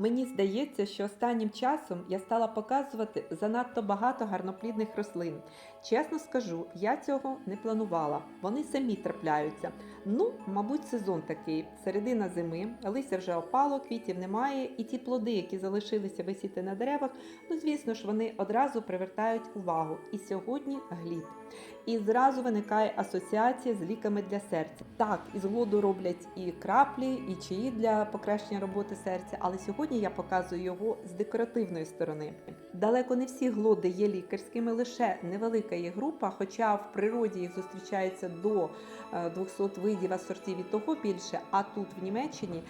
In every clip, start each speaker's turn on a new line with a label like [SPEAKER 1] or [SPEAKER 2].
[SPEAKER 1] Мені здається, що останнім часом я стала показувати занадто багато гарноплідних рослин. Чесно скажу, я цього не планувала. Вони самі трапляються. Ну, мабуть, сезон такий. Середина зими, листя вже опало, квітів немає, і ті плоди, які залишилися висіти на деревах, ну звісно ж, вони одразу привертають увагу. І сьогодні глід. І зразу виникає асоціація з ліками для серця. Так, із глоду роблять і краплі, і чаї для покращення роботи серця, але сьогодні я показую його з декоративної сторони. Далеко не всі глоди є лікарськими, лише невелика є група, хоча в природі їх зустрічається до е, 200 видів асортів і того більше. А тут в Німеччині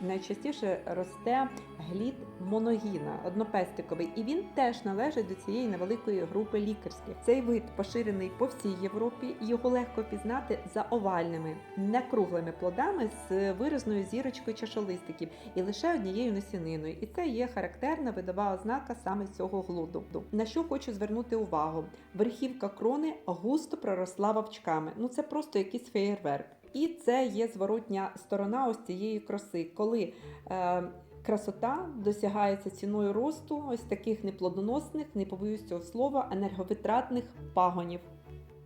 [SPEAKER 1] найчастіше росте глід моногіна, однопестиковий, і він теж належить до цієї невеликої групи лікарських. Цей вид поширений по всій Європі. Його легко пізнати за овальними, не круглими плодами з виразною зірочкою чашолистиків і лише однією насіниною. І це є характерна видова ознака саме цього глуду. На що хочу звернути увагу: верхівка крони густо проросла вовчками. Ну це просто якийсь феєрверк. І це є зворотня сторона ось цієї краси, коли е, красота досягається ціною росту ось таких неплодоносних, не побоюсь цього слова, енерговитратних пагонів.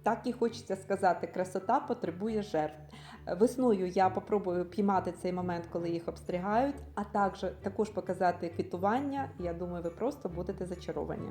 [SPEAKER 1] Так і хочеться сказати, красота потребує жертв. Весною я попробую піймати цей момент, коли їх обстрігають, а також також показати квітування. Я думаю, ви просто будете зачаровані.